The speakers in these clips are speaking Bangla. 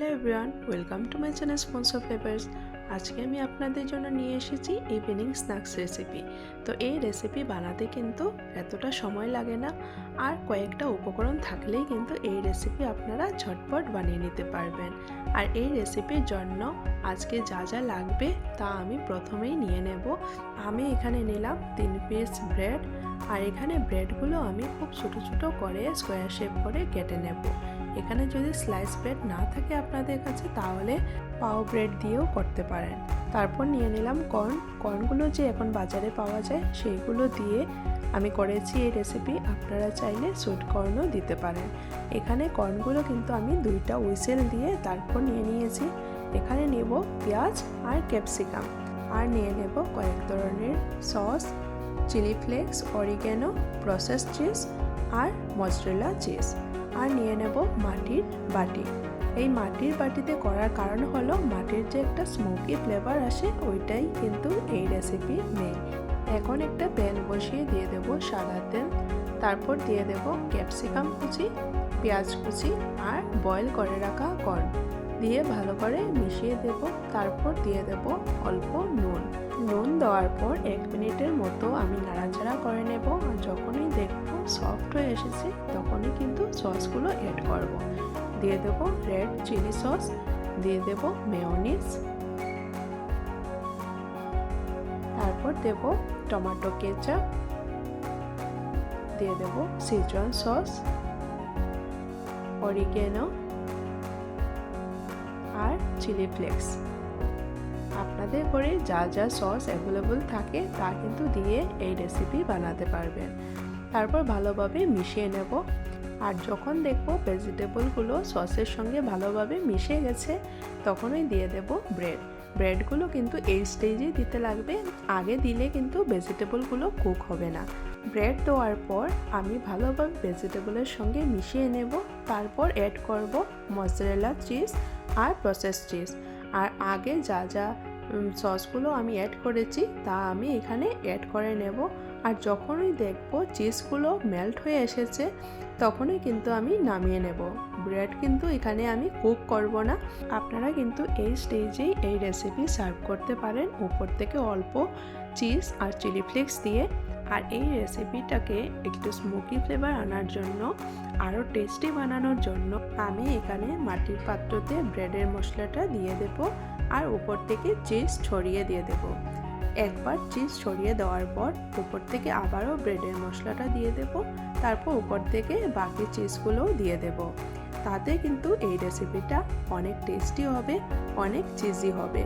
Hello everyone, welcome to my channel spoons of papers আজকে আমি আপনাদের জন্য নিয়ে এসেছি ইভিনিং স্ন্যাক্স রেসিপি তো এই রেসিপি বানাতে কিন্তু এতটা সময় লাগে না, আর কয়েকটা উপকরণ থাকলেই কিন্তু এই রেসিপি আপনারা ঝটপট বানিয়ে নিতে পারবেন। আর এই রেসিপির জন্য আজকে যা যা লাগবে তা আমি প্রথমেই নিয়ে নেব। আমি এখানে নিলাম তিন পিস ব্রেড আর এখানে ব্রেডগুলো আমি খুব ছোটো ছোটো করে স্কোয়ার শেপ করে কেটে নেব। এখানে যদি স্লাইস ব্রেড না থাকে আপনাদের কাছে, তাহলে পাও ব্রেড দিয়েও করতে পারেন। তারপর নিয়ে নিলাম কর্ন কর্নগুলো যে এখন বাজারে পাওয়া যায়, সেইগুলো দিয়ে আমি করেছি এই রেসিপি আপনারা চাইলে সুইট কর্নও দিতে পারেন। এখানে কর্নগুলো কিন্তু আমি দুইটা উইসেল দিয়ে তারপর নিয়ে নিয়েছি। এখানে নেব পেঁয়াজ আর ক্যাপসিকাম আর নিয়ে নেব কয়েক ধরনের sauce chilli flakes oregano process cheese আর মজরেলা চিজ আর নিয়ে নেব মাটির বাটি। এই মাটির বাটিতে করার কারণ হলো মাটির যে একটা স্মোকি ফ্লেভার আসে, ওইটাই কিন্তু এই রেসিপি নেই। এখন একটা প্যান বসিয়ে দিয়ে দেব সাদা তেল। তারপর দিয়ে দেব ক্যাপসিকাম কুচি, পেঁয়াজ কুচি আর বয়েল করে রাখা কর্ন দিয়ে ভালো করে মিশিয়ে দেব। তারপর দিয়ে দেব অল্প নুন। নুন দেওয়ার পর এক মিনিটের মতো আমি নাড়াচাড়া করে নেব। আর যখনই দেখব সফট হয়ে এসেছে, তখনই কিন্তু সসগুলো অ্যাড করব। দিয়ে দেব রেড চিলি সস দিয়ে দেব মেয়নিস তারপর দেব টমেটো কেচাপ দিয়ে দেব সিজন সস অরিগেনো আর চিলি ফ্লেক্স আপনাদের ঘরে যা যা সস অ্যাভেলেবল থাকে তা কিন্তু দিয়ে এই রেসিপি বানাতে পারবেন। তারপর ভালোভাবে মিশিয়ে নেব। আর যখন দেখব ভেজিটেবলগুলো সসের সঙ্গে ভালোভাবে মিশে গেছে, তখনই দিয়ে দেব ব্রেড। ব্রেডগুলো কিন্তু এই স্টেজেই দিতে লাগবে। আগে দিলে কিন্তু ভেজিটেবলগুলো কুক হবে না। ব্রেড দেওয়ার পর আমি ভালোভাবে ভেজিটেবলের সঙ্গে মিশিয়ে নেব। তারপর অ্যাড করব মজরেলা চিজ আর প্রসেস চিজ আর আগে যা যা সসগুলো আমি অ্যাড করেছি, তা আমি এখানে অ্যাড করে নেব। আর যখনই দেখব চিজগুলো মেল্ট হয়ে এসেছে, তখনই কিন্তু আমি নামিয়ে নেব। ব্রেড কিন্তু এখানে আমি কুক করব না। আপনারা কিন্তু এই স্টেজেই এই রেসিপি সার্ভ করতে পারেন। উপর থেকে অল্প চিজ আর চিলি ফ্লেক্স দিয়ে। আর এই রেসিপিটাকে একটু স্মোকি ফ্লেভার আনার জন্য, আরও টেস্টি বানানোর জন্য আমি এখানে মাটির পাত্রতে ব্রেডের মশলাটা দিয়ে দেব আর উপর থেকে চিজ ছড়িয়ে দিয়ে দেব। একবার চিজ ছড়িয়ে দেওয়ার পর উপর থেকে আবারও ব্রেডের মশলাটা দিয়ে দেব, তারপর উপর থেকে বাকি চিজগুলোও দিয়ে দেব। তাতে কিন্তু এই রেসিপিটা অনেক টেস্টি হবে, অনেক চিজি হবে।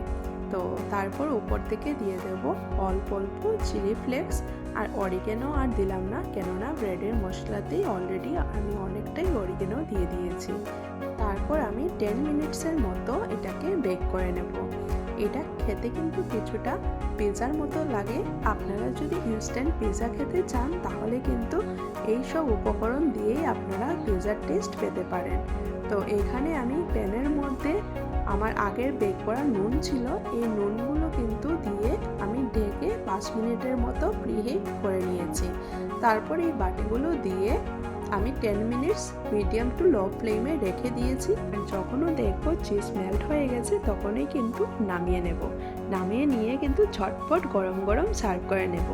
তো তারপর উপর থেকে দিয়ে দেব অল্প অল্প চিলি ফ্লেক্স আর অরিগেনো আর দিলাম না, কেননা ব্রেডের মশলাতেই অলরেডি আমি অনেকটাই অরিগেনো দিয়ে দিয়েছি। তারপর আমি টেন মিনিটসের মতো এটাকে বেক করে নেব। এটা খেতে কিন্তু কিছুটা পিৎজার মতো লাগে। আপনারা যদি ইনস্ট্যান্ট পিৎজা খেতে চান, তাহলে কিন্তু এই সব উপকরণ দিয়েই আপনারা পিৎজার টেস্ট পেতে পারেন। তো এখানে আমি প্যানের মধ্যে আমার আগের বেক করা নুন ছিল, এই নুনগুলো কিন্তু দিয়ে আমি ঢেকে পাঁচ মিনিটের মতো প্রিহিট করে নিয়েছি। তারপর এই বাটিগুলো দিয়ে আমি ten minutes medium to low ফ্লেমে রেখে দিয়েছি। যখনও দেখব চিজ মেল্ট হয়ে গেছে, তখনই কিন্তু নামিয়ে নেব। নামিয়ে নিয়ে কিন্তু ঝটপট গরম গরম সার্ভ করে নেব।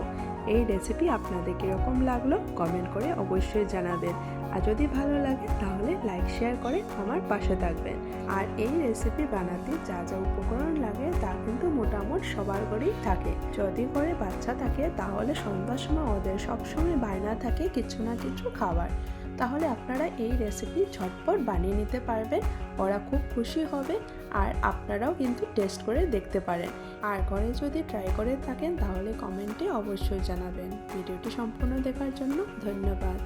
এই রেসিপি আপনাদের কীরকম লাগল কমেন্ট করে অবশ্যই জানাবেন। আর যদি ভালো লাগে তাহলে লাইক শেয়ার করে আমার পাশে থাকবেন। আর এই রেসিপি বানাতে যা যা উপকরণ লাগে তা কিন্তু মোটামুটি সবার ঘরেই থাকে। যদি ঘরে বাচ্চা থাকে তাহলে সন্ধ্যার সময় ওদের সবসময় বায়না থাকে কিছু না কিছু খাবার। তাহলে আপনারা এই রেসিপি ঝটপট বানিয়ে নিতে পারবেন, ওরা খুব খুশি হবে আর আপনারাও কিন্তু টেস্ট করে দেখতে পারেন। আর ঘরে যদি ট্রাই করে থাকেন তাহলে কমেন্টে অবশ্যই জানাবেন। ভিডিওটি সম্পূর্ণ দেখার জন্য ধন্যবাদ।